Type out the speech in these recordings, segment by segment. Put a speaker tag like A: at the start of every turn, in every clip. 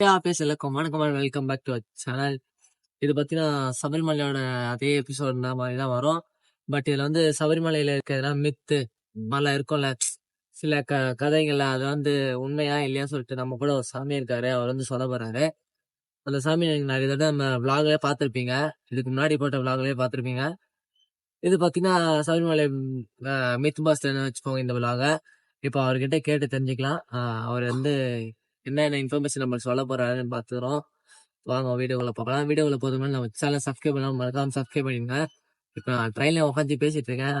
A: பேசலக்கும் வணக்கம் welcome back to channel இது பார்த்தீங்கன்னா சபரிமலையோட அதே எபிசோட் மாதிரி தான் வரும். பட் இதில் வந்து சபரிமலையில் இருக்கிறதுலாம் மித்து மலை இருக்கும்ல. சில க கதைகள்ல அது வந்து உண்மையா இல்லையா சொல்லிட்டு நம்ம கூட ஒரு சாமி இருக்காரு. அவர் வந்து சொல்ல போறாரு. அந்த சாமி நீங்க நிறைய தடவை நம்ம விளாக்லேயே பார்த்துருப்பீங்க. இதுக்கு முன்னாடி போட்ட விளாக்லேயே பார்த்துருப்பீங்க. இது பார்த்தீங்கன்னா சபரிமலை மித் பாஸ்டர்னு வச்சுக்கோங்க இந்த விளாக இப்போ அவர்கிட்ட கேட்டு தெரிஞ்சுக்கலாம். அவர் வந்து என்னென்ன இன்ஃபர்மேஷன் நம்ம சொல்ல போறாருன்னு பார்த்துக்கிறோம் வாங்க வீடியோவில் பார்க்கலாம் வீடியோவில் போதுமே நம்ம சேனல் சப்ஸ்கிரைப் பண்ணாமல் மறக்காமல் சப்ஸ்கிரைப் பண்ணிடுங்க. இப்போ நான் ட்ரெயினில் உட்காந்து பேசிட்டு இருக்கேன்.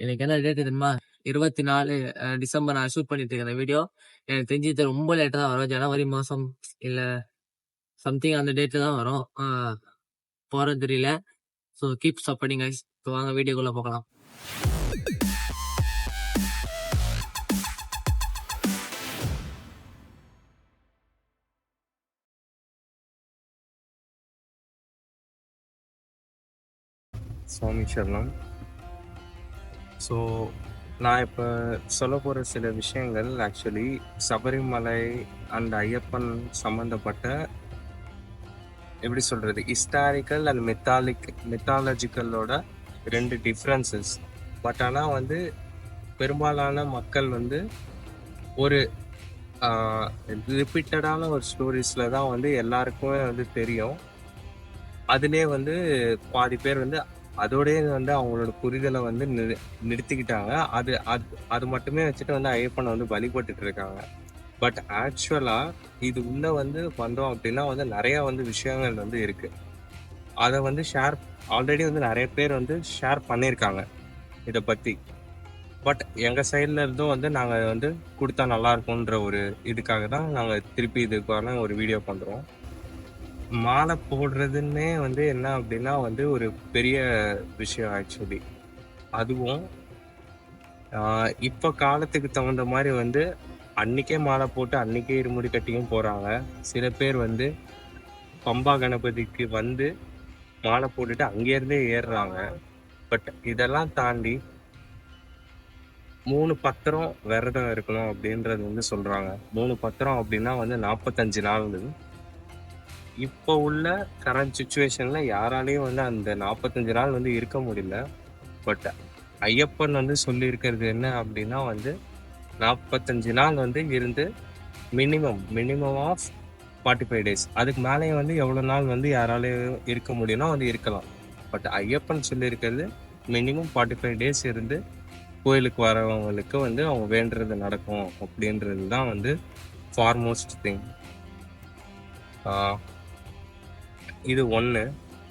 A: எனக்கு என்ன டேட் தெரியுமா? இருபத்தி நாலு டிசம்பர் நான் ஷூட் பண்ணிட்டு இருக்கேன் வீடியோ எனக்கு தெரிஞ்சது ரொம்ப லேட்டாக தான் வரும். ஜனவரி மாதம் இல்லை சம்திங் அந்த டேட்டில் தான் வரும். போகிறது தெரியல. ஸோ கீப் சப்போர்ட்டிங் ஐஸ் இப்போ வாங்க வீடியோக்குள்ளே போகலாம்.
B: சுவாமி சரணம். ஸோ நான் இப்போ சொல்ல போகிற சில விஷயங்கள் ஆக்சுவலி சபரிமலை அண்ட் ஐயப்பன் சம்மந்தப்பட்ட எப்படி சொல்கிறது ஹிஸ்டாரிக்கல் அண்ட் மெத்தாலிக் மெத்தாலஜிக்கலோட ரெண்டு டிஃப்ரென்சஸ் பட் ஆனால் வந்து பெரும்பாலான மக்கள் வந்து ஒரு ரிப்பீட்டடான ஒரு ஸ்டோரிஸில் தான் வந்து எல்லாருக்குமே வந்து தெரியும். அதுலேயே வந்து பாதி பேர் வந்து அதோடய வந்து அவங்களோட புரிதலை வந்து நிறு நிறுத்திக்கிட்டாங்க. அது அது அது மட்டுமே வச்சுட்டு வந்து ஐயப்பனை வந்து வழிபட்டுட்டு இருக்காங்க. பட் ஆக்சுவலாக இது உள்ள வந்து வந்தோம் அப்படின்னா வந்து நிறைய வந்து விஷயங்கள் வந்து இருக்கு. அதை வந்து ஷேர் ஆல்ரெடி வந்து நிறைய பேர் வந்து ஷேர் பண்ணியிருக்காங்க இதை பற்றி பட் எங்கள் சைடில் இருந்தும் வந்து நாங்கள் வந்து கொடுத்தா நல்லா இருக்கும்ன்ற ஒரு இதுக்காக தான் நாங்கள் திருப்பி இதுக்கான ஒரு வீடியோ பண்ணுறோம் மாலை போடுறதுன்னே வந்து என்ன அப்படின்னா வந்து ஒரு பெரிய விஷயம் ஆக்சுவலி. அதுவும் இப்போ காலத்துக்கு தகுந்த மாதிரி வந்து அன்னைக்கே மாலை போட்டு அன்னைக்கே இருமுடி கட்டியும் போகிறாங்க சில பேர் வந்து பம்பா கணபதிக்கு வந்து மாலை போட்டுட்டு அங்கேருந்தே ஏறுறாங்க. பட் இதெல்லாம் தாண்டி மூணு பத்திரம் விரதம் இருக்கணும் அப்படின்றது வந்து சொல்கிறாங்க மூணு பத்திரம் அப்படின்னா வந்து நாற்பத்தஞ்சு நாள் இப்போ உள்ள கரண்ட் சுச்சுவேஷன்ல யாராலையும் வந்து அந்த நாற்பத்தஞ்சு நாள் வந்து இருக்க முடியல. பட் ஐயப்பன் வந்து சொல்லியிருக்கிறது என்ன அப்படின்னா வந்து நாற்பத்தஞ்சு நாள் வந்து இருந்து minimum minimum of forty five days அதுக்கு மேலேயும் வந்து எவ்வளோ நாள் வந்து யாராலையும் இருக்க முடியும்னா வந்து இருக்கலாம். பட் ஐயப்பன் சொல்லியிருக்கிறது மினிமம் ஃபார்ட்டி ஃபைவ் டேஸ் இருந்து கோயிலுக்கு வரவங்களுக்கு வந்து அவங்க வேண்டுறது நடக்கும் அப்படின்றது தான் வந்து ஃபார்மோஸ்ட் திங் இது ஒன்று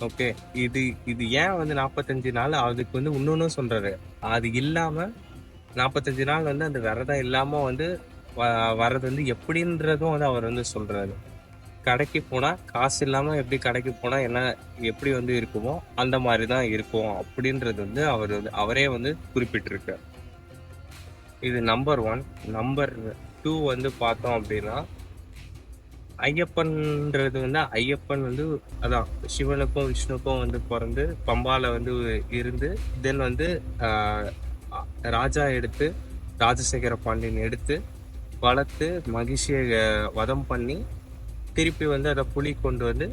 B: ஓகே இது இது ஏன் வந்து நாற்பத்தஞ்சு நாள்? அதுக்கு வந்து இன்னொன்றும் சொல்கிறாரு அது இல்லாமல் நாற்பத்தஞ்சு நாள் வந்து அந்த விரதம் இல்லாமல் வந்து வ- வர்றது வந்து எப்படின்றதும் வந்து அவர் வந்து சொல்கிறாரு கடைக்கு போனால் காசு இல்லாமல் எப்படி கடைக்கு போனால் என்ன எப்படி வந்து இருக்குமோ அந்த மாதிரி தான் இருக்கும் அப்படின்றது வந்து அவர் வந்து அவரே வந்து குறிப்பிட்டிருக்கார். இது நம்பர் ஒன் நம்பர் டூ வந்து பார்த்தோம் அப்படின்னா ஐயப்பன்ன்றது வந்து ஐயப்பன் வந்து அதான் சிவனுக்கும் விஷ்ணுக்கும் வந்து பிறந்து பம்பால வந்து இருந்து தென் வந்து ராஜா எடுத்து ராஜசேகர பாண்டியன் எடுத்து வளர்த்து மகிழ்ச்சியை வதம் பண்ணி திருப்பி வந்து அதை புளி கொண்டு வந்து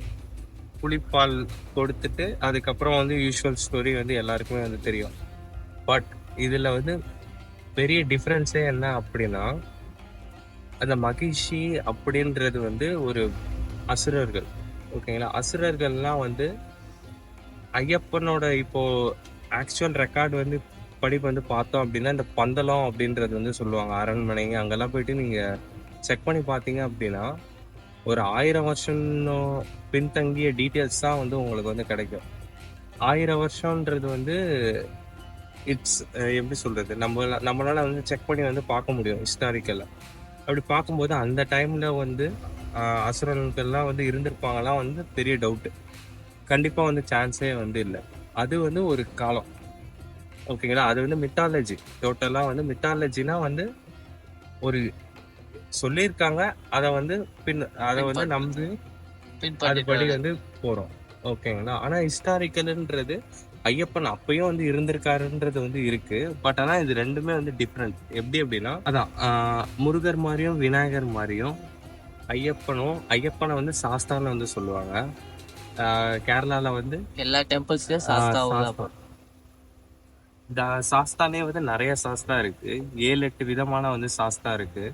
B: புளிப்பால் கொடுத்துட்டு அதுக்கப்புறம் வந்து யூஸ்வல் ஸ்டோரி வந்து எல்லாருக்குமே வந்து தெரியும். பட் இதில் வந்து பெரிய டிஃப்ரென்ஸே என்ன அப்படின்னா அந்த மகிழ்ச்சி அப்படின்றது வந்து ஒரு அசுரர்கள். ஓகேங்களா? அசுரர்கள்லாம் வந்து ஐயப்பனோட இப்போ ஆக்சுவல் ரெக்கார்டு வந்து படி வந்து பார்த்தோம் அப்படின்னா இந்த பந்தளம் அப்படின்றது வந்து சொல்லுவாங்க. அரண்மனைங்க அங்கெல்லாம் போயிட்டு நீங்க செக் பண்ணி பார்த்தீங்க அப்படின்னா ஒரு ஆயிரம் வருஷம் பின்தங்கிய டீட்டெயில்ஸ் தான் வந்து உங்களுக்கு வந்து கிடைக்கும். ஆயிரம் வருஷம்ன்றது வந்து இட்ஸ் எப்படி சொல்றது? நம்ம நம்மளால வந்து செக் பண்ணி வந்து பார்க்க முடியும் ஹிஸ்டாரிக்கலில் அப்படி பார்க்கும்போது அந்த டைம்ல வந்து ஆஹ், அசுரர்கள்லாம் வந்து இருந்திருப்பாங்கலாம் வந்து பெரிய டவுட் கண்டிப்பா வந்து சான்ஸே வந்து இல்லை. அது வந்து ஒரு காலம். ஓகேங்களா அது வந்து மித்தாலஜி டோட்டலா வந்து மித்தாலஜினா வந்து ஒரு சொல்லியிருக்காங்க. அதை வந்து பின் அதை வந்து நம்பி அதுபடி வந்து போறோம். ஓகேங்களா ஆனா ஹிஸ்டாரிக்கல்ன்றது ஐயப்பன் அப்பயும் வந்து இருந்திருக்காருன்றது வந்து இருக்கு. பட் ஆனா இது ரெண்டுமே வந்து டிஃப்ரெண்ட் எப்படி அப்படின்னா அதான் முருகர் மாதிரியும் விநாயகர் மாதிரியும் ஐயப்பனும் ஐயப்பனை வந்து சாஸ்தான்னு வந்து சொல்லுவாங்க. கேரளால வந்து
A: எல்லா டெம்பிள்ஸ்லயும் சாஸ்தா
B: சாஸ்தாலே வந்து நிறைய சாஸ்தா இருக்கு. ஏழு எட்டு விதமான வந்து சாஸ்தா இருக்கு.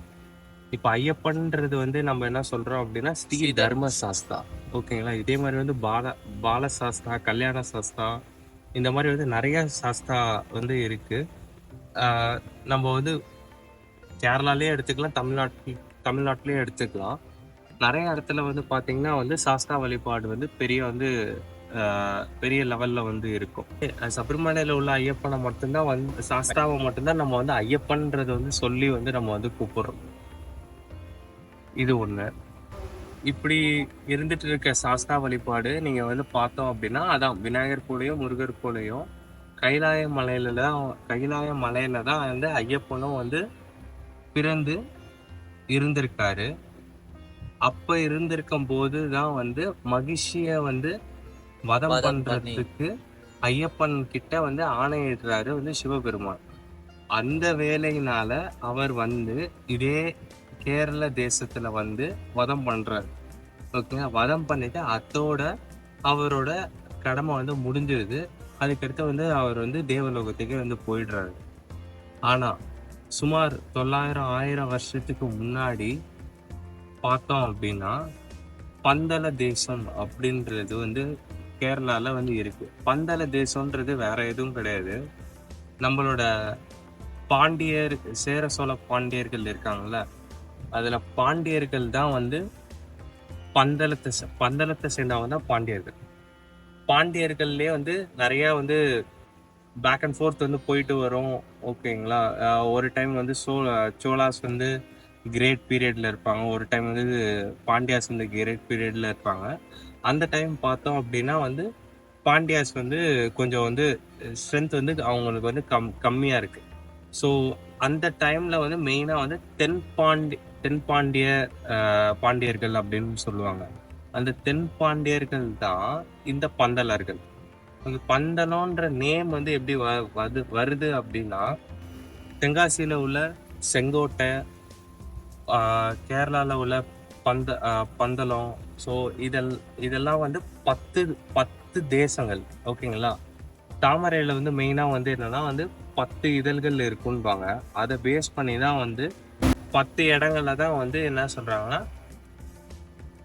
B: இப்ப ஐயப்பன்றது வந்து நம்ம என்ன சொல்றோம் அப்படின்னா ஸ்ரீ தர்ம சாஸ்தா ஓகேங்களா? இதே மாதிரி வந்து பால பால சாஸ்தா கல்யாண சாஸ்தா இந்த மாதிரி வந்து நிறைய சாஸ்தா வந்து இருக்கு. நம்ம வந்து கேரளாலேயே எடுத்துக்கலாம் தமிழ்நாட்டு தமிழ்நாட்டிலையும் எடுத்துக்கலாம். நிறைய இடத்துல வந்து பார்த்தீங்கன்னா வந்து சாஸ்தா வழிபாடு வந்து பெரிய வந்து பெரிய லெவல்ல வந்து இருக்கும். அஹ் சபரிமலையில உள்ள ஐயப்பனை மட்டும்தான் வந்து சாஸ்தாவை மட்டும்தான் நம்ம வந்து ஐயப்பன்றது வந்து சொல்லி வந்து நம்ம வந்து கூப்பிடுறோம். இது ஒன்று இப்படி இருந்துட்டு இருக்க சாஸ்தா வழிபாடு நீங்க வந்து பார்த்தோம் அப்படின்னா அதான் விநாயகர் போலையும் முருகர் போலையும் கைலாய மலையில தான் கைலாய மலையில தான் வந்து ஐயப்பனும் வந்து பிறந்து இருந்திருக்காரு அப்ப இருந்திருக்கும் போது தான் வந்து மகிழ்ச்சிய வந்து வதம். பண்றதுக்கு ஐயப்பன் கிட்ட வந்து ஆணையிடுறாரு வந்து சிவபெருமான் அந்த வேலையினால அவர் வந்து இதே கேரள தேசத்துல வந்து வதம் பண்றாரு. ஓகேங்களா வதம் பண்ணிட்டு அதோட அவரோட கடமை வந்து முடிஞ்சிருது. அதுக்கடுத்து வந்து அவர் வந்து தேவலோகத்துக்கே வந்து போயிடுறாரு. ஆனா சுமார் தொள்ளாயிரம் ஆயிரம் வருஷத்துக்கு முன்னாடி பார்த்தோம் அப்படின்னா பந்தல தேசம் அப்படின்றது வந்து கேரளால வந்து இருக்கு. பந்தல தேசம்ன்றது வேற எதுவும் கிடையாது. நம்மளோட பாண்டியர் சேர சோழ பாண்டியர்கள் இருக்காங்கல்ல அதில் பாண்டியர்கள் தான் வந்து பந்தளத்தை பந்தளத்தை சேர்ந்தவங்க தான் பாண்டியர்கள். பாண்டியர்கள்லேயே வந்து நிறையா வந்து பேக் அண்ட் ஃபோர்த் வந்து போயிட்டு வரும் ஓகேங்களா? ஒரு டைம் வந்து சோ சோலாஸ் வந்து கிரேட் பீரியடில் இருப்பாங்க ஒரு டைம் வந்து பாண்டியாஸ் வந்து கிரேட் பீரியடில் இருப்பாங்க. அந்த டைம் பார்த்தோம் அப்படின்னா வந்து பாண்டியாஸ் வந்து கொஞ்சம் வந்து ஸ்ட்ரென்த் வந்து அவங்களுக்கு வந்து கம் கம்மியாக இருக்குது ஸோ அந்த டைமில் வந்து மெயினாக வந்து தென் பாண்டி தென் பாண்டிய பாண்டியர்கள் அப்படின்னு சொல்லுவாங்க. அந்த தென் பாண்டியர்கள் தான் இந்த பந்தலர்கள். அந்த பந்தலம்ன்ற நேம் வந்து எப்படி வ- வது- வருது அப்படின்னா தென்காசியில் உள்ள செங்கோட்டை கேரளாவில் உள்ள பந்த பந்தலம். ஸோ இதெல் இதெல்லாம் வந்து பத்து பத்து தேசங்கள். ஓகேங்களா? தாமரையில் வந்து மெயினாக வந்து என்னென்னா வந்து பத்து இதழ்கள் இருக்குன்பாங்க அதை பேஸ் பண்ணி தான் வந்து பத்து இடங்கள்ல தான் வந்து என்ன சொல்றாங்கன்னா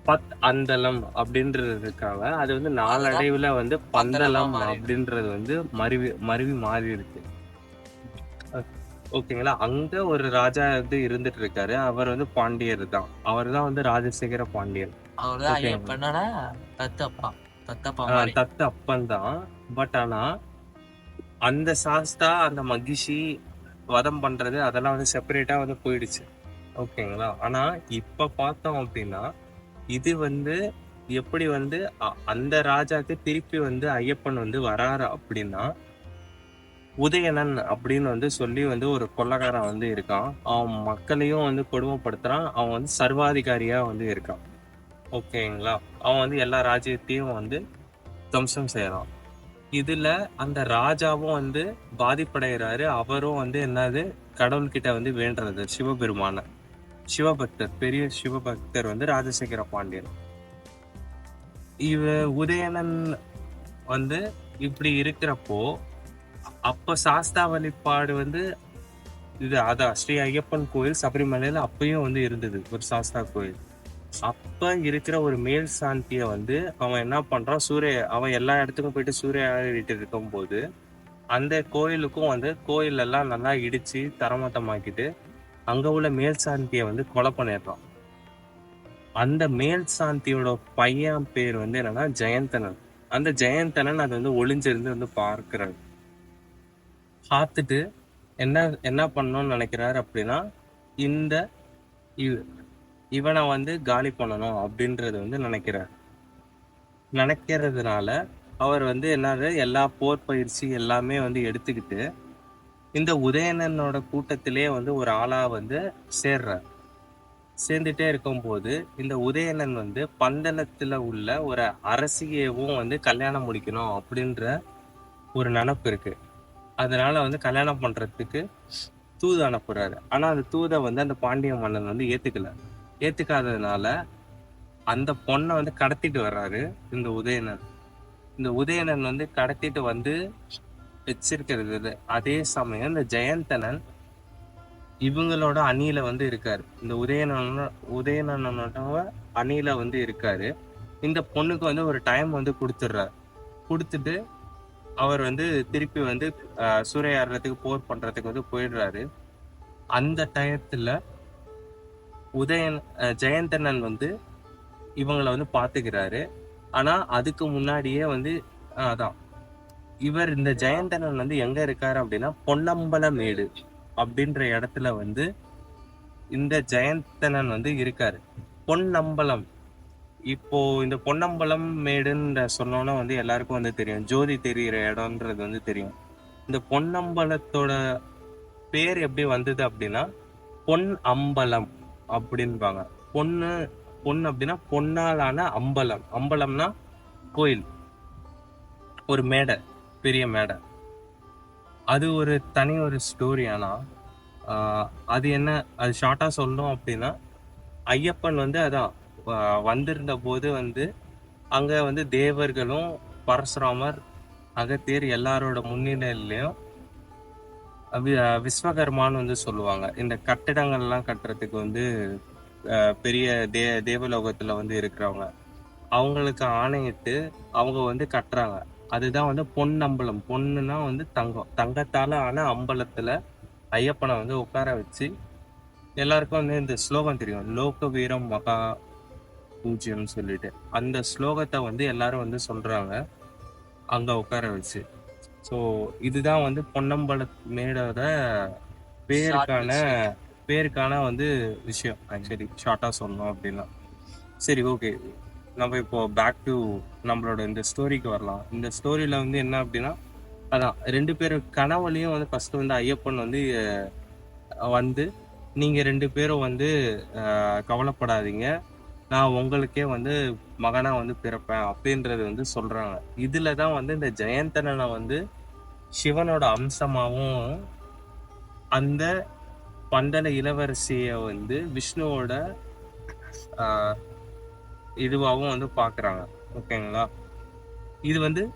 B: பத் அந்தலம் அப்படின்றது இருக்காங்க அது வந்து நாளடைவுல வந்து பந்தலம். அப்படின்றது வந்து மருவி மருவி மாறி இருக்கு. ஓகேங்களா? அங்க ஒரு ராஜா வந்து இருந்துட்டு இருக்காரு. அவர் வந்து பாண்டியர் தான். அவர் தான் வந்து ராஜசேகர
A: மாதிரி.
B: தத்து அப்பன் தான். பட் ஆனா அந்த சாஸ்தா அந்த மகிஷி வதம் பண்றது அதெல்லாம் வந்து செப்பரேட்டா வந்து போயிடுச்சு. ஓகேங்களா? ஆனா இப்ப பார்த்தோம் அப்படின்னா இது வந்து எப்படி வந்து அ- அந்த ராஜாக்கு திருப்பி வந்து ஐயப்பன் வந்து வராரு அப்படின்னா உதயணன் அப்படின்னு வந்து சொல்லி வந்து ஒரு கொள்ளக்காரன் வந்து இருக்கான். அவன் மக்களையும் வந்து கொடுமைப்படுத்துறான். அவன் வந்து சர்வாதிகாரியா வந்து இருக்கான். ஓகேங்களா? அவன் வந்து எல்லா ராஜ்யத்தையும் வந்து துவம்சம் செய்யறான் இதுல அந்த ராஜாவும் வந்து பாதிப்படைகிறாரு. அவரும் வந்து என்னது? கடவுள்கிட்ட வந்து வேண்டுறது சிவபெருமான. சிவபக்தர் பெரிய சிவபக்தர் வந்து ராஜசேகர பாண்டியன். இவ உதயணன் வந்து இப்படி இருக்கிறப்போ அப்ப சாஸ்தா வழிபாடு வந்து இது அதான் ஸ்ரீ ஐயப்பன் கோயில் சபரிமலையில அப்பயும் வந்து இருந்தது ஒரு சாஸ்தா கோயில். அப்ப இருக்கிற ஒரு மேல் சாந்திய வந்து அவன் என்ன பண்றான் சூரிய அவன் எல்லா இடத்துக்கும் போயிட்டு சூரிய ஆடிட்டு இருக்கும் போது அந்த கோயிலுக்கும் வந்து கோயில் எல்லாம் நல்லா இடிச்சு தரமட்டமாக்கிட்டு அங்கே உள்ள மேல் சாந்தியை வந்து கொலை பண்ணிடுறான் அந்த மேல் சாந்தியோட பையன் பேர் வந்து என்னன்னா ஜெயந்தனன். அந்த ஜெயந்தனன் அது வந்து ஒளிஞ்சிருந்து வந்து பார்க்கிறாரு பார்த்துட்டு என்ன என்ன பண்ணணும்னு நினைக்கிறாரு அப்படின்னா இந்த இவ- இவனை வந்து காலி பண்ணணும் அப்படின்றது வந்து நினைக்கிறார். நினைக்கிறதுனால அவர் வந்து என்னது எல்லா போர் பயிற்சி எல்லாமே வந்து எடுத்துக்கிட்டு இந்த உதயணனோட கூட்டத்திலே வந்து ஒரு ஆளா வந்து சேர்றார். சேர்ந்துட்டே இருக்கும்போது இந்த உதயணன் வந்து பந்தளத்துல உள்ள ஒரு அரசியவும் வந்து கல்யாணம் முடிக்கணும் அப்படின்ற ஒரு நினப்பு இருக்கு. அதனால வந்து கல்யாணம் பண்றதுக்கு தூது அனுப்புறாரு. ஆனா அந்த தூதை வந்து அந்த பாண்டிய மன்னன் வந்து ஏத்துக்கல. ஏத்துக்காததுனால அந்த பொண்ணை வந்து கடத்திட்டு வர்றாரு இந்த உதயணன். இந்த உதயணன் வந்து கடத்திட்டு வந்து வச்சிருக்கிறது. இது. அதே சமயம் இந்த ஜெயந்தனன் இவங்களோட அணியில வந்து இருக்காரு. இந்த உதயநன உதயணனோட அணியில வந்து இருக்காரு. இந்த பொண்ணுக்கு வந்து ஒரு டைம் வந்து கொடுத்துட்றாரு. கொடுத்துட்டு அவர் வந்து திருப்பி வந்து சூறையாடுறதுக்கு போர் பண்றதுக்கு வந்து போயிடுறாரு. அந்த டயத்துல உதயன் ஜெயந்தனன் வந்து இவங்களை வந்து பாத்துக்கிறாரு ஆனா அதுக்கு முன்னாடியே வந்து அதான் இவர் இந்த ஜெயந்தனன் வந்து எங்க இருக்காரு அப்படின்னா பொன்னம்பலமேடு அப்படின்ற இடத்துல வந்து இந்த ஜெயந்தனன் வந்து இருக்காரு. பொன்னம்பலம். இப்போ இந்த பொன்னம்பலம் மேடுன்ற சொன்னோன்னா வந்து எல்லாருக்கும் வந்து தெரியும். ஜோதி தெரியிற இடம்ன்றது வந்து தெரியும். இந்த பொன்னம்பலத்தோட பேர் எப்படி வந்தது அப்படின்னா பொன் அம்பலம் அப்படின்பாங்க. பொண்ணு பொன் அப்படின்னா பொன்னாலான அம்பலம். அம்பலம்னா கோயில். ஒரு மேடை. பெரிய மேடை. அது ஒரு தனி ஒரு ஸ்டோரி ஆனால் அது என்ன அது ஷார்ட்டாக சொல்லணும் அப்படின்னா ஐயப்பன் வந்து அதான் வந்திருந்த போது வந்து அங்கே வந்து தேவர்களும் பரசுராமர் அகத்தியர் எல்லாரோட முன்னிலையிலையும் வி- விஸ்வகர்மான்னு வந்து சொல்லுவாங்க. இந்த கட்டிடங்கள்லாம் கட்டுறதுக்கு வந்து பெரிய தே தேவலோகத்தில் வந்து இருக்கிறவங்க. அவங்களுக்கு ஆணையிட்டு அவங்க வந்து கட்டுறாங்க. அதுதான் வந்து பொன்னம்பலம் பொண்ணுனா வந்து தங்கம். தங்கத்தால ஆன அம்பலத்துல ஐயப்பனை வந்து உட்கார வச்சு எல்லாருக்கும் வந்து இந்த ஸ்லோகம் தெரியும். லோக வீரம் மகா பூஜ்யம் சொல்லிட்டு. அந்த ஸ்லோகத்தை வந்து எல்லாரும் வந்து சொல்றாங்க. அங்க உட்கார வச்சு. ஸோ இதுதான் வந்து பொன்னம்பல மேடோட பேருக்கான பேருக்கான வந்து விஷயம். ஆக்சுவலி ஷார்ட்டா சொல்லணும் அப்படின்னா. சரி ஓகே நம்ம இப்போ பேக் டு நம்மளோட இந்த ஸ்டோரிக்கு வரலாம். இந்த ஸ்டோரியில வந்து என்ன அப்படின்னா அதான் ரெண்டு பேரும் கனவுலையும் வந்து ஃபர்ஸ்ட் வந்து ஐயப்பன் வந்து வந்து நீங்க ரெண்டு பேரும் வந்து கவலைப்படாதீங்க. நான் உங்களுக்கே வந்து மகனா வந்து பிறப்பேன் அப்படின்றது வந்து சொல்றாங்க. இதுல தான் வந்து இந்த ஜெயந்தனனை வந்து சிவனோட அம்சமாகவும் அந்த பந்தன இளவரசிய வந்து விஷ்ணுவோட இதுவாகவும் வந்து பார்க்குறாங்க ஓகேங்களா? இது வந்து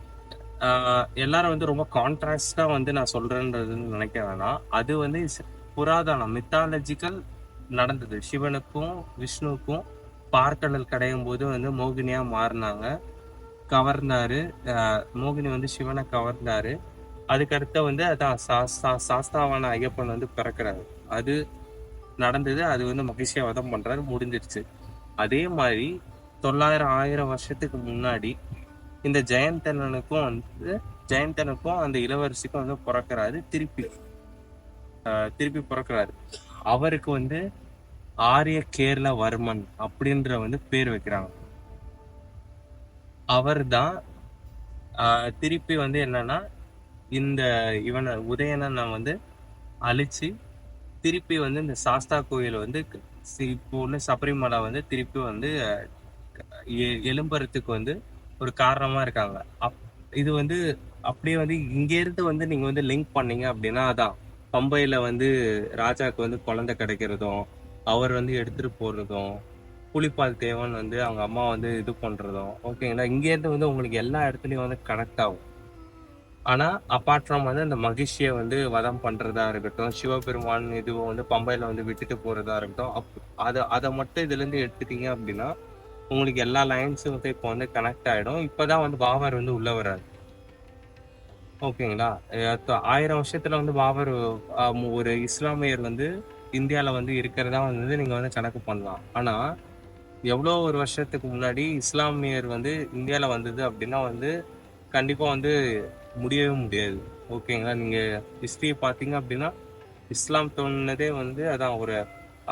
B: எல்லாரும் வந்து ரொம்ப கான்ட்ராஸ்டாக வந்து நான் சொல்கிறேன்றது நினைக்க வேணாம். அது வந்து புராதனம் மித்தாலஜிக்கல் நடந்தது. சிவனுக்கும் விஷ்ணுவுக்கும் பார்க்கடல் கடையும் போது வந்து மோகினியாக மாறினாங்க. கவர்ந்தாரு மோகினி வந்து சிவனை கவர்ந்தாரு. அதுக்கடுத்த வந்து அதான் சா- சா- சாஸ்தாவான ஐயப்பன் வந்து பிறக்கிறாரு. அது நடந்தது அது வந்து மகிழ்ச்சியாக வதம் பண்ணுறாரு முடிஞ்சிருச்சு. அதே மாதிரி தொள்ளாயிரம் ஆயிரம் வருஷத்துக்கு முன்னாடி இந்த ஜெயந்தனனுக்கும் வந்து ஜெயந்தனுக்கும் அந்த இளவரசிக்கும் வந்து பிறக்கிறாரு திருப்பி திருப்பி பிறக்கிறாரு. அவருக்கு வந்து ஆரிய கேரள வர்மன் அப்படின்ற வந்து பேர் வைக்கிறாங்க. அவர் தான் திருப்பி வந்து என்னன்னா இந்த இவனை உதயணனை வந்து அழிச்சு திருப்பி வந்து இந்த சாஸ்தா கோயில் வந்து இப்போ உள்ள சபரிமலை வந்து திருப்பி வந்து எழும்புறதுக்கு வந்து ஒரு காரணமா இருக்காங்க. அப் இது வந்து அப்படியே வந்து இங்கேருந்து வந்து நீங்க வந்து லிங்க் பண்ணீங்க அப்படின்னா அதான். பம்பையில வந்து ராஜாக்கு வந்து குழந்தை கிடைக்கிறதும் அவர் வந்து எடுத்துட்டு போறதும் புலிப்பால் தேவன் வந்து அவங்க அம்மா வந்து இது பண்றதும் ஓகேங்களா இங்கேருந்து வந்து உங்களுக்கு எல்லா இடத்துலயும் வந்து கனெக்ட் ஆகும். ஆனா அப்பார்ட் ஃப்ரம் வந்து அந்த மகிழ்ச்சியை வந்து வதம் பண்றதா இருக்கட்டும் சிவபெருமான் இதுவும் வந்து பம்பையில வந்து விட்டுட்டு போறதா இருக்கட்டும் அப் அதை அதை மட்டும் இதுல இருந்து எடுத்துட்டீங்க அப்படின்னா உங்களுக்கு எல்லா லைன்ஸும் வந்து இப்போ வந்து கனெக்ட் ஆகிடும் இப்போ தான் வந்து பாபர் வந்து உள்ளே வர்றாரு. ஓகேங்களா? ஆயிரம் வருஷத்தில் வந்து பாபர் ஒரு இஸ்லாமியர் வந்து இந்தியாவில் வந்து இருக்கிறதா வந்து நீங்கள் வந்து கணக்கு பண்ணலாம். ஆனால் எவ்வளோ ஒரு வருஷத்துக்கு முன்னாடி இஸ்லாமியர் வந்து இந்தியாவில் வந்தது அப்படின்னா வந்து கண்டிப்பாக வந்து முடியவே முடியாது. ஓகேங்களா? நீங்கள் ஹிஸ்ட்ரியை பார்த்தீங்க அப்படின்னா இஸ்லாம் தோணுனதே வந்து அதான் ஒரு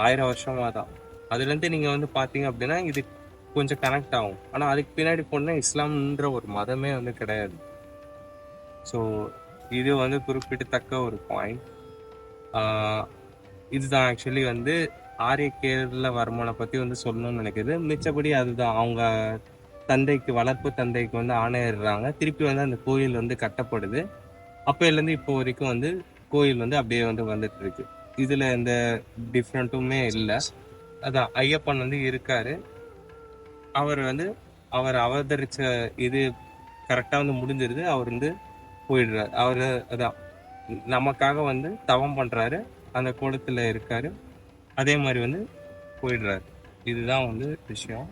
B: ஆயிரம் வருஷமாக தான். அதுலேருந்து நீங்கள் வந்து பார்த்தீங்க அப்படின்னா இது கொஞ்சம் கனெக்ட் ஆகும். ஆனால் அதுக்கு பின்னாடி போனால் இஸ்லாம்ன்ற ஒரு மதமே வந்து கிடையாது. ஸோ இது வந்து குறிப்பிடத்தக்க ஒரு பாயிண்ட் இதுதான் ஆக்சுவலி வந்து ஆரிய கேரள வர்மனை பற்றி வந்து சொல்லணும்னு நினைக்கிறது மிச்சபடி அதுதான் அவங்க தந்தைக்கு வளர்ப்பு தந்தைக்கு வந்து ஆணையிடுறாங்க. திருப்பி வந்து அந்த கோயில் வந்து கட்டப்படுது. அப்போலேருந்து இப்போ வரைக்கும் வந்து கோயில் வந்து அப்படியே வந்து வந்துட்டு இருக்கு. இதில் எந்த டிஃப்ரெண்ட்டுமே இல்லை. அதான் ஐயப்பன் வந்து இருக்காரு. அவர் வந்து அவர் அவதரிச்ச இது கரெக்டா வந்து முடிஞ்சிருது. அவர் வந்து போயிடுறாரு. அவர் அதான் நமக்காக வந்து தவம் பண்றாரு. அந்த கோலத்துல இருக்காரு. அதே மாதிரி வந்து போயிடுறாரு. இதுதான் வந்து விஷயம்.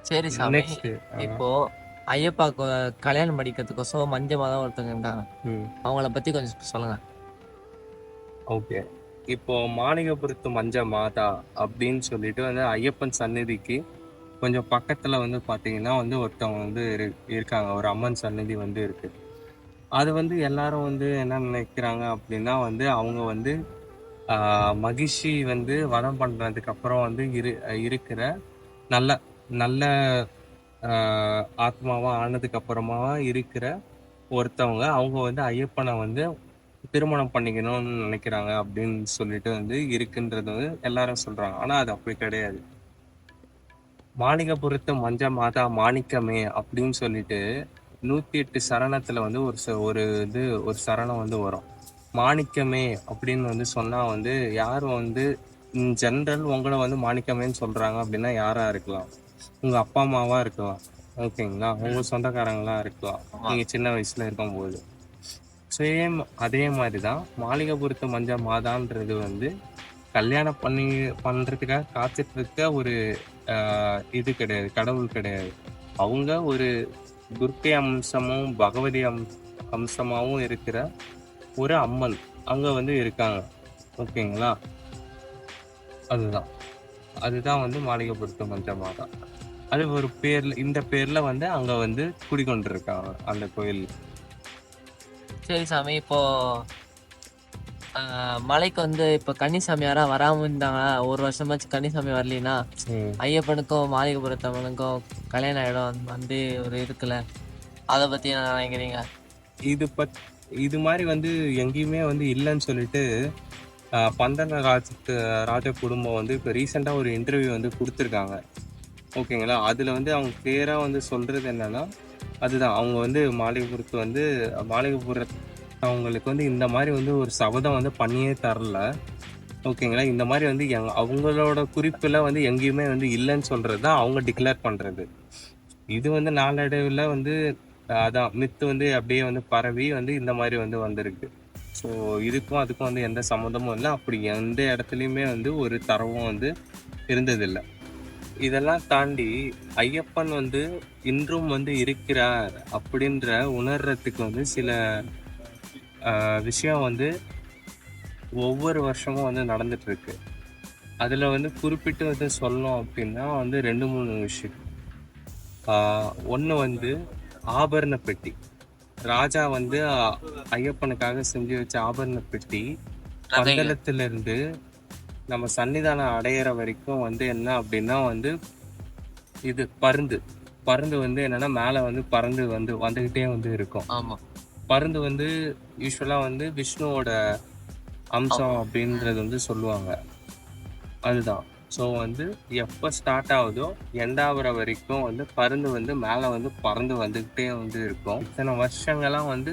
A: சரி சாமி.
B: நெக்ஸ்ட்
A: இப்போ ஐயப்பா கொ- கல்யாணம் படிக்கிறதுக்கோசம் மஞ்ச மாதம் ஒருத்தவங்க இருந்தாங்க. அவங்கள பத்தி கொஞ்சம் சொல்லுங்க.
B: ஓகே. இப்போ மாளிகைபுரத்து மஞ்ச மாதா அப்படின்னு சொல்லிட்டு வந்து ஐயப்பன் சந்நிதிக்கு கொஞ்சம் பக்கத்தில் வந்து பார்த்தீங்கன்னா வந்து ஒருத்தவங்க வந்து இரு- இருக்காங்க. ஒரு அம்மன் சந்நிதி வந்து இருக்கு. அது வந்து எல்லாரும் வந்து என்ன நினைக்கிறாங்க அப்படின்னா வந்து அவங்க வந்து மகிழ்ச்சி மகிஷி வந்து வதம் பண்ணுறதுக்கு அப்புறம் வந்து இரு இருக்கிற நல்ல நல்ல ஆத்மாவாக ஆனதுக்கு அப்புறமா இருக்கிற ஒருத்தவங்க அவங்க வந்து ஐயப்பனை வந்து திருமணம் பண்ணிக்கணும்னு நினைக்கிறாங்க அப்படின்னு சொல்லிட்டு வந்து இருக்குன்றது வந்து எல்லாரும் சொல்றாங்க. ஆனால் அது அப்படி கிடையாது. மாளிகைபுரத்து மஞ்ச மாதா மாணிக்கமே அப்படின்னு சொல்லிட்டு நூத்தி எட்டு சரணத்துல வந்து ஒரு ச- ஒரு இது ஒரு சரணம் வந்து வரும். மாணிக்கமே அப்படின்னு வந்து சொன்னா வந்து யாரும் வந்து ஜென்ரல் உங்களை வந்து மாணிக்கமேன்னு சொல்றாங்க அப்படின்னா யாரா இருக்கலாம். உங்க அப்பா அம்மாவா இருக்கலாம். ஓகேங்களா உங்க சொந்தக்காரங்களா இருக்கலாம். நீங்க சின்ன வயசுல இருக்கும்போது. சேம் அதே மாதிரி தான் மாளிகைபுரத்து மஞ்ச மாதான்றது வந்து கல்யாணம் பண்ணி பண்றதுக்காக காத்துட்டு இருக்க ஒரு இது கிடையாது கடவுள் கிடையாது. அவங்க ஒரு துர்க்கை அம்சமும் பகவதி அம் அம்சமாகவும் இருக்கிற ஒரு அம்மன். அவங்க வந்து இருக்காங்க. ஓகேங்களா? அதுதான். அதுதான் வந்து மாளிகைபுரத்து மஞ்ச மாதா அது ஒரு பேர்ல இந்த பேர்ல வந்து அங்க வந்து குடிக்கொண்டிருக்காங்க அந்த கோயில்.
A: சரி சாமி இப்போ மலைக்கு வந்து இப்போ கன்னிசாமி யாரா வராம இருந்தாங்க ஒரு வருஷமாச்சு கன்னிசாமி வரலினா. ஐயப்பனுக்கும் மாளிகைபுரத்தம்மனுக்கும் கல்யாண இடம் வந்து ஒரு இருக்குல்ல அதை பத்தி என்ன நினைக்கிறீங்க?
B: இது பத் இது மாதிரி வந்து எங்கேயுமே வந்து இல்லைன்னு சொல்லிட்டு பந்தன ராஜத்து ராஜ குடும்பம் வந்து இப்போ ரீசெண்டாக ஒரு இன்டர்வியூ வந்து கொடுத்துருக்காங்க. ஓகேங்களா? அதில் வந்து அவங்க கிளியராக வந்து சொல்கிறது என்னன்னா அதுதான். அவங்க வந்து மாளிகைபுரத்து வந்து மாளிகைபுரத்து அவங்களுக்கு வந்து இந்த மாதிரி வந்து ஒரு சபதம் வந்து பண்ணியே தரல. ஓகேங்களா? இந்த மாதிரி வந்து எங் அவங்களோட குறிப்பில் வந்து எங்கேயுமே வந்து இல்லைன்னு சொல்கிறது தான் அவங்க டிக்ளேர் பண்ணுறது இது வந்து நாளடைவில் வந்து அதான் மித்து வந்து அப்படியே வந்து பரவி வந்து இந்த மாதிரி வந்து வந்திருக்கு. ஸோ இதுக்கும் அதுக்கும் வந்து எந்த சம்மந்தமும் இல்லை. அப்படி எந்த இடத்துலையுமே வந்து ஒரு தரவும் வந்து இருந்ததில்லை. இதெல்லாம் தாண்டி ஐயப்பன் வந்து இன்றும் வந்து இருக்கிறார் அப்படின்ற உணர்றதுக்கு வந்து சில விஷயம் வந்து ஒவ்வொரு வருஷமும் வந்து நடந்துட்டு இருக்கு அதுல வந்து குறிப்பிட்டு வந்து சொல்லணும் அப்படின்னா வந்து ரெண்டு மூணு விஷயம். ஒன்று வந்து ஆபரண பெட்டி. ராஜா வந்து ஐயப்பனுக்காக செஞ்சு வச்ச ஆபரண பெட்டி பந்தளத்துல இருந்து நம்ம சன்னிதானம் அடையிற வரைக்கும் வந்து என்ன அப்படின்னா வந்து இது பருந்து. பருந்து வந்து என்னன்னா மேல வந்து பறந்து வந்து வந்துகிட்டே வந்து இருக்கும்.
A: ஆமா.
B: பருந்து வந்து யூஸ்வலா வந்து விஷ்ணுவோட அம்சம் அப்படின்றது வந்து சொல்லுவாங்க. அதுதான். ஸோ வந்து எப்போ ஸ்டார்ட் ஆகுதோ எண்டாகிற வரைக்கும் வந்து பருந்து வந்து மேலே வந்து பறந்து வந்துக்கிட்டே வந்து இருக்கும். இத்தனை வருஷங்கள்லாம் வந்து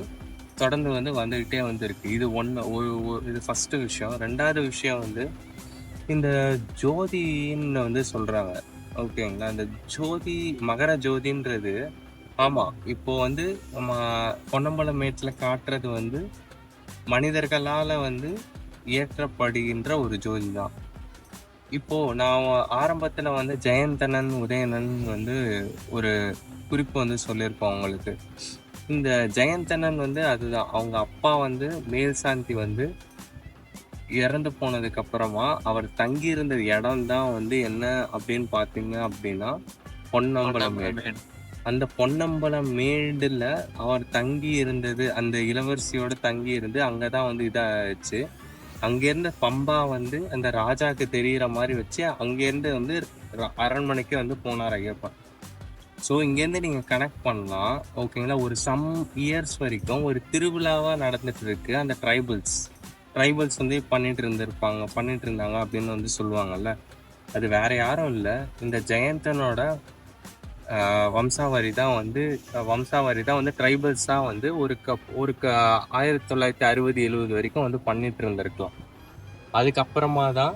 B: தொடர்ந்து வந்து வந்துக்கிட்டே வந்து இருக்கு. இது ஒன்று ஒரு இது ஃபஸ்ட்டு விஷயம். ரெண்டாவது விஷயம் வந்து இந்த ஜோதின்னு வந்து சொல்கிறாங்க ஓகேங்களா இந்த ஜோதி மகர ஜோதின்றது ஆமாம் இப்போ வந்து நம்ம பொன்னம்பலம் மேட்டில் காட்டுறது வந்து மனிதர்களால் வந்து ஏற்றப்படுகின்ற ஒரு ஜோதி தான். இப்போ நான் ஆரம்பத்துல வந்து ஜெயந்தனன் உதயணன் வந்து ஒரு குறிப்பு வந்து சொல்லியிருப்போம் அவங்களுக்கு இந்த ஜெயந்தனன் வந்து அதுதான். அவங்க அப்பா வந்து மேல்சாந்தி வந்து இறந்து போனதுக்கு அப்புறமா அவர் தங்கி இருந்த இடம் தான் வந்து என்ன அப்படின்னு பாத்தீங்க அப்படின்னா பொன்னம்பலம் அந்த பொன்னம்பலம் மேடுல அவர் தங்கி இருந்தது அந்த இளவரசியோட தங்கி இருந்து அங்கதான் வந்து இதாச்சு. அங்கேருந்து பம்பா வந்து அந்த ராஜாக்கு தெரிகிற மாதிரி வச்சு அங்கேருந்து வந்து ர- அரண்மனைக்கு வந்து போனார் ஐயப்பன். ஸோ இங்கேருந்து நீங்கள் கனெக்ட் பண்ணலாம் ஓகேங்களா ஒரு சம் இயர்ஸ் வரைக்கும் ஒரு திருவிழாவாக நடந்துட்டு இருக்கு அந்த ட்ரைபல்ஸ் ட்ரைபல்ஸ் வந்து பண்ணிட்டு இருந்திருப்பாங்க பண்ணிட்டு இருந்தாங்க அப்படின்னு வந்து சொல்லுவாங்கல்ல. அது வேற யாரும் இல்லை. இந்த ஜெயந்தனோட வம்சாவரி தான் வந்து வம்சாவரி தான் வந்து ட்ரைபல்ஸ் தான் வந்து ஒரு க ஒரு க ஆயிரத்தி தொள்ளாயிரத்தி அறுபது எழுபது வரைக்கும் வந்து பண்ணிட்டு இருந்திருக்கலாம். அதுக்கப்புறமா தான்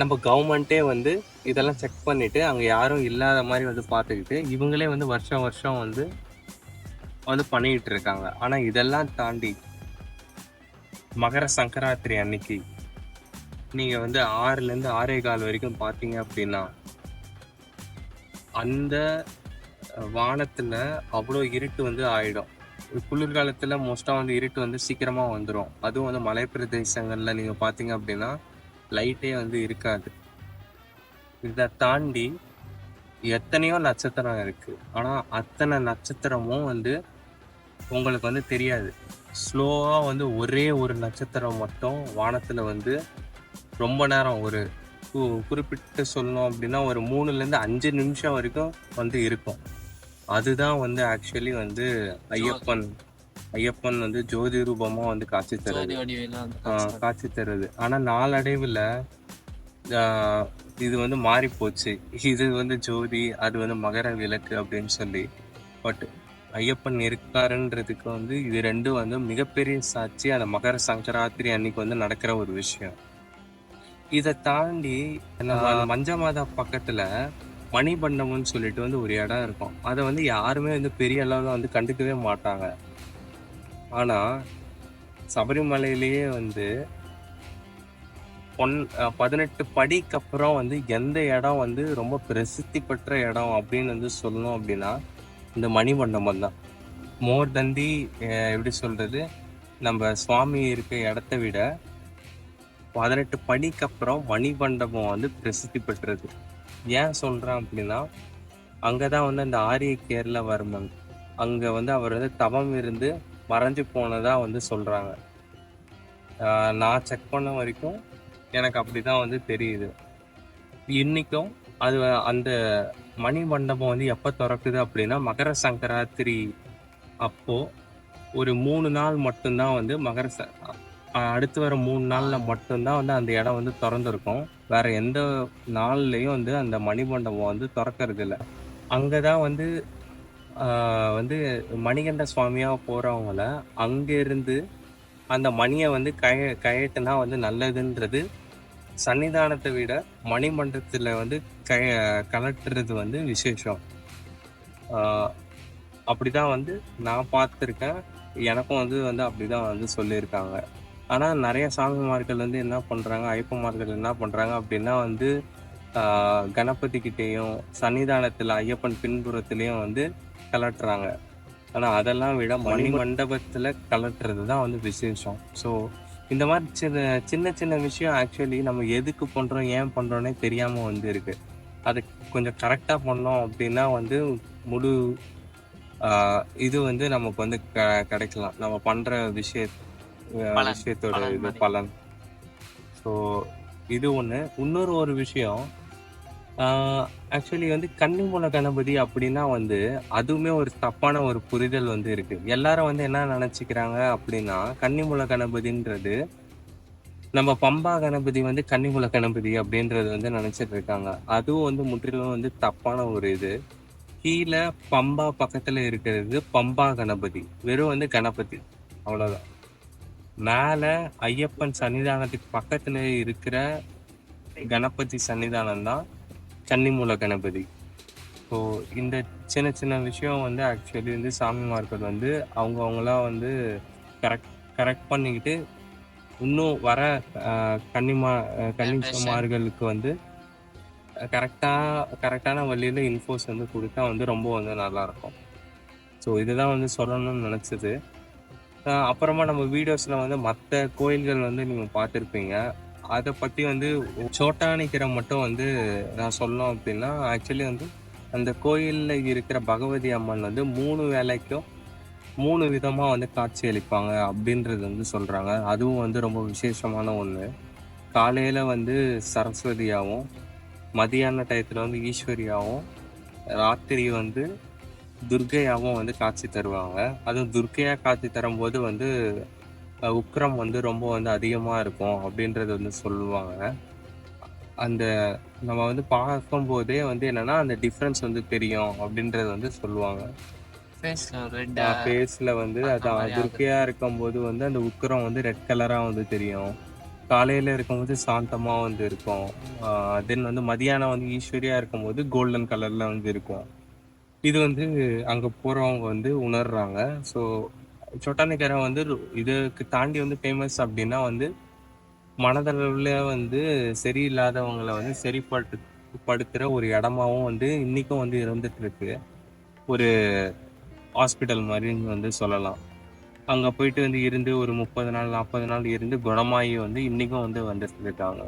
B: நம்ம கவர்மெண்ட்டே வந்து இதெல்லாம் செக் பண்ணிட்டு அங்கே யாரும் இல்லாத மாதிரி வந்து பார்த்துக்கிட்டு இவங்களே வந்து வருஷம் வருஷம் வந்து வந்து பண்ணிக்கிட்டு இருக்காங்க. ஆனால் இதெல்லாம் தாண்டி மகர சங்கராத்திரி அன்னைக்கு நீங்கள் வந்து ஆறுலேருந்து ஆறே கால் வரைக்கும் பார்த்தீங்க அப்படின்னா அந்த வானத்தில் வானத்துல அவ்வளோ இருட்டு வந்து ஆயிடும். குளிர்காலத்துல மோஸ்டா வந்து இருட்டு வந்து சீக்கிரமா வந்துடும் அதுவும் வந்து மலை பிரதேசங்கள்ல நீங்க பாத்தீங்க அப்படின்னா லைட்டே வந்து இருக்காது. இதை தாண்டி எத்தனையோ நட்சத்திரம் இருக்கு. ஆனா அத்தனை நட்சத்திரமும் வந்து உங்களுக்கு வந்து தெரியாது. ஸ்லோவா வந்து ஒரே ஒரு நட்சத்திரம் மட்டும் வானத்துல வந்து ரொம்ப நேரம் ஒரு குறிப்பிட்டு சொல்லணும் அப்படின்னா ஒரு மூணுல இருந்து அஞ்சு நிமிஷம் வரைக்கும் வந்து இருக்கும். அதுதான் வந்து ஆக்சுவலி வந்து ஐயப்பன் ஐயப்பன் வந்து ஜோதி ரூபமா வந்து காட்சி தருது.
A: காட்சி
B: தருது. ஆனா நாளடைவுல இது வந்து மாறி போச்சு. இது வந்து ஜோதி அது வந்து மகர விளக்கு அப்படின்னு சொல்லி. பட் ஐயப்பன் இருக்காருன்றதுக்கு வந்து இது ரெண்டும் வந்து மிகப்பெரிய சாட்சி. அந்த மகர சங்கராத்திரி அன்னைக்கு வந்து நடக்கிற ஒரு விஷயம். இதை தாண்டி நம்ம மஞ்ச மாதா பக்கத்துல மணிபண்டம்னு சொல்லிட்டு வந்து ஒரு இடம் இருக்கும். அதை வந்து யாருமே வந்து பெரிய அளவுல வந்து கண்டுக்கவே மாட்டாங்க. ஆனா சபரிமலையிலேயே வந்து பொன் பதினெட்டு படிக்கு அப்புறம் வந்து எந்த இடம் வந்து ரொம்ப பிரசித்தி பெற்ற இடம் அப்படின்னு வந்து சொல்லணும் அப்படின்னா இந்த மணிமண்டபம் தான். மோர் தந்தி எப்படி சொல்றது? நம்ம சுவாமி இருக்க இடத்த விட பதினெட்டு படிக்கு அப்புறம் மணிமண்டபம் வந்து பிரசித்தி பெற்றது. ஏன் சொல்றேன் அப்படின்னா அங்கதான் வந்து அந்த ஆரிய கேரள அங்கே அங்க வந்து அவர் வந்து தவம் இருந்து மறைஞ்சு போனதா வந்து சொல்றாங்க. நான் செக் பண்ண வரைக்கும் எனக்கு அப்படிதான் வந்து தெரியுது. இன்னைக்கும் அது அந்த மணி மண்டபம் வந்து எப்ப திறக்குது அப்படின்னா மகர சங்கராத்திரி அப்போ ஒரு மூணு நாள் மட்டும்தான் வந்து மகர ச- அடுத்து வர மூணு நாளில் மட்டும்தான் வந்து அந்த இடம் வந்து திறந்துருக்கும். வேற எந்த நாள்லையும் வந்து அந்த மணிமண்டபம் வந்து திறக்கறதில்ல அங்கே தான் வந்து வந்து மணிகண்ட சுவாமியாக போகிறவங்கள அங்கேருந்து அந்த மணியை வந்து கய கயட்டுனா வந்து நல்லதுன்றது சன்னிதானத்தை விட மணிமண்டபத்தில் வந்து கய கலட்டுறது வந்து விசேஷம். அப்படி அப்படிதான் வந்து நான் பார்த்துருக்கேன். எனக்கும் வந்து வந்து அப்படிதான் வந்து சொல்லியிருக்காங்க. ஆனா நிறைய சாமிமார்கள் வந்து என்ன பண்றாங்க ஐயப்பமார்கள் என்ன பண்றாங்க அப்படின்னா வந்து கணபதி கிட்டேயும் சன்னிதானத்துல ஐயப்பன் பின்புறத்திலையும் வந்து கலட்டுறாங்க. ஆனா அதெல்லாம் விட மணி மண்டபத்துல கலட்டுறது தான் வந்து விசேஷம். ஸோ இந்த மாதிரி சின்ன சின்ன சின்ன விஷயம் ஆக்சுவலி நம்ம எதுக்கு பண்றோம் ஏன் பண்றோம்னே தெரியாம வந்து இருக்கு. அது கொஞ்சம் கரெக்டா பண்ணோம் அப்படின்னா வந்து முழு இது வந்து நமக்கு வந்து க- கிடைக்கலாம். நம்ம பண்ற விஷய. விஷயத்தோட இது. பலன். ஸோ இது ஒண்ணு. இன்னொரு ஒரு விஷயம் ஆக்சுவலி வந்து கன்னிமூல கணபதி அப்படின்னா வந்து அதுவுமே ஒரு தப்பான ஒரு புரிதல் வந்து இருக்கு. எல்லாரும் வந்து என்ன நினைச்சுக்கிறாங்க அப்படின்னா கன்னிமூல கணபதின்றது நம்ம பம்பா கணபதி வந்து கன்னிமூல கணபதி அப்படின்றது வந்து நினைச்சிட்டு இருக்காங்க. அதுவும் வந்து முற்றிலும் வந்து தப்பான ஒரு இது. கீழே பம்பா பக்கத்துல இருக்கிறது பம்பா கணபதி. வெறும் வந்து கணபதி. அவ்வளவுதான். மேலே ஐயப்பன் சன்னிதானத்துக்கு பக்கத்தில் இருக்கிற கணபதி சன்னிதானம் தான் கன்னிமூல கணபதி. ஸோ இந்த சின்ன சின்ன விஷயம் வந்து ஆக்சுவலி வந்து சாமிமார்கள் வந்து அவங்க அவங்களா வந்து கரெக்ட் கரெக்ட் பண்ணிக்கிட்டு இன்னும் வர கன்னிமா கன்னிமார்களுக்கு வந்து கரெக்டாக கரெக்டான வழியில் இன்ஃபோஸ் வந்து கொடுத்தா வந்து ரொம்ப வந்து நல்லாயிருக்கும் ஸோ இதுதான் வந்து சொல்லணும்னு நினச்சது. அப்புறமா நம்ம வீடியோஸில் வந்து மற்ற கோயில்கள் வந்து நீங்கள் பார்த்துருப்பீங்க. அதை பற்றி வந்து சோட்டானிக்கிற மட்டும் வந்து நான் சொல்லணும் அப்படின்னா ஆக்சுவலி வந்து அந்த கோயிலில் இருக்கிற பகவதி அம்மன் வந்து மூணு வேளைக்கும் மூணு விதமாக வந்து காட்சி அளிப்பாங்க அப்படின்றது வந்து சொல்கிறாங்க அதுவும் வந்து ரொம்ப விசேஷமான ஒன்று காலையில் வந்து சரஸ்வதியாகவும் மதியான டயத்தில் வந்து ஈஸ்வரியாகவும் ராத்திரி வந்து துர்க்கையாவும் வந்து காட்சி தருவாங்க. அதுவும் துர்க்கையா காட்சி தரும்போது வந்து அஹ், உக்கிரம் வந்து ரொம்ப வந்து அதிகமா இருக்கும் அப்படின்றது வந்து சொல்லுவாங்க. அந்த நம்ம வந்து பார்க்கும் போதே வந்து என்னன்னா அந்த டிஃப்ரென்ஸ் வந்து தெரியும் அப்படின்றது வந்து சொல்லுவாங்க.
A: ஃபேஸ்ல
B: வந்து
A: அந்த
B: அதான்
A: மாதிரி ஆகுது.
B: துர்க்கையா இருக்கும்போது வந்து அந்த உக்கிரம் வந்து ரெட் கலரா வந்து தெரியும். காலையில இருக்கும்போது சாந்தமா வந்து இருக்கும். தென் வந்து மதியானம் வந்து ஈஸ்வரியா இருக்கும்போது கோல்டன் கலர்ல வந்து இருக்கும். இது வந்து அங்க போறவங்க வந்து உணர்றாங்க. ஸோ சொட்டானிக்கரை வந்து இதுக்கு தாண்டி வந்து ஃபேமஸ் அப்படின்னா வந்து மனதளவில் வந்து சரியில்லாதவங்களை வந்து சரிப்பட்டு படுத்துகிற ஒரு இடமாவும் வந்து இன்றைக்கும் வந்து இருந்துட்டு இருக்கு ஒரு ஹாஸ்பிட்டல் மாதிரின்னு வந்து சொல்லலாம். அங்கே போயிட்டு வந்து இருந்து ஒரு முப்பது நாள் நாற்பது நாள் இருந்து குணமாகி வந்து இன்றைக்கும் வந்து வந்துட்டு இருக்காங்க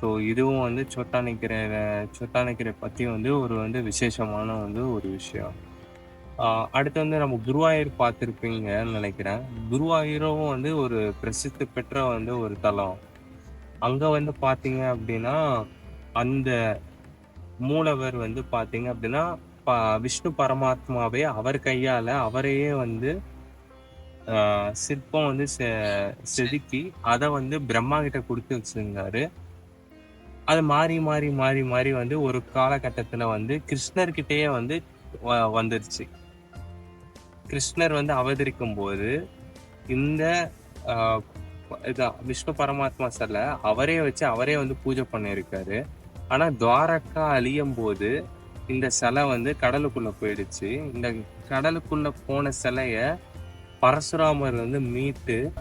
B: ஸோ இதுவும் வந்து சொட்டானிக்கரை சொட்டானிக்கரை பற்றி வந்து ஒரு வந்து விசேஷமான வந்து ஒரு விஷயம். அடுத்து வந்து நம்ம குருவாயூர் பார்த்துருப்பீங்கன்னு நினைக்கிறேன். குருவாயூரும் வந்து ஒரு பிரசித்தி பெற்ற வந்து ஒரு தலம். அங்கே வந்து பார்த்தீங்க அப்படின்னா அந்த மூலவர் வந்து பார்த்தீங்க அப்படின்னா ப- விஷ்ணு பரமாத்மாவே அவர் கையால் அவரையே வந்து சிற்பம் வந்து செ- செதுக்கி அதை வந்து பிரம்மா கிட்ட கொடுத்து வச்சிருந்தாரு. அது மாறி மாறி மாறி மாறி வந்து ஒரு காலகட்டத்தில் வந்து கிருஷ்ணர்கிட்டயே வந்து வ- வந்துருச்சு. கிருஷ்ணர் வந்து அவதரிக்கும் போது இந்த இதான் விஷ்ணு பரமாத்மா சிலை அவரே வச்சு அவரே வந்து பூஜை பண்ணியிருக்காரு. ஆனா துவாரக்கா அழியும் போது இந்த சிலை வந்து கடலுக்குள்ள போயிடுச்சு. இந்த கடலுக்குள்ள போன சிலைய பரசுராமர் வந்து மீட்டு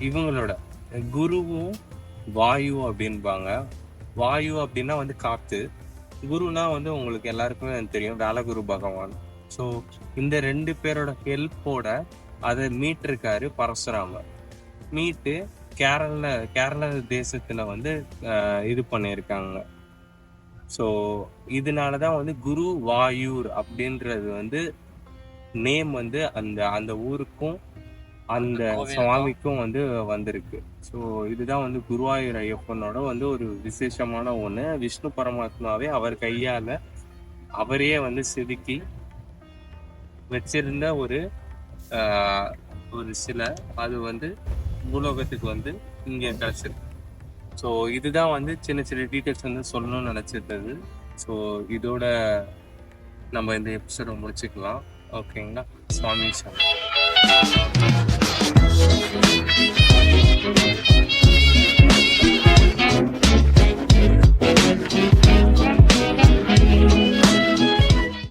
B: இவங்களோட குருவும் வாயு அப்படின்பாங்க. வாயு அப்படின்னா வந்து காத்து. குருனா வந்து உங்களுக்கு எல்லாருக்குமே தெரியும் வேலகுரு பகவான். ஸோ இந்த ரெண்டு பேரோட ஹெல்ப்போட அதை மீட்டிருக்காரு பரசுராமர். மீட்டு கேரள கேரள தேசத்துல வந்து இது பண்ணியிருக்காங்க. ஸோ இதனால தான் வந்து குரு வாயூர் அப்படின்றது வந்து நேம் வந்து அந்த அந்த ஊருக்கும் அந்த. சுவாமிக்கும் வந்து வந்திருக்கு. ஸோ இதுதான் வந்து குருவாயூர் ஐயப்பனோட வந்து ஒரு விசேஷமான ஒன்று விஷ்ணு பரமாத்மாவே அவர் கையால அவரையே வந்து செதுக்கி வச்சிருந்த ஒரு ஒரு சிலை அது வந்து பூலோகத்துக்கு வந்து இங்கே கிடைச்சிருக்கு. ஸோ இதுதான் வந்து சின்ன சின்ன டீட்டெயில்ஸ் வந்து சொல்லணும்னு நினச்சிருந்தது. ஸோ இதோட நம்ம இந்த எபிசோட முடிச்சுக்கலாம். ஓகேங்களா சுவாமி சாமி. Thank you.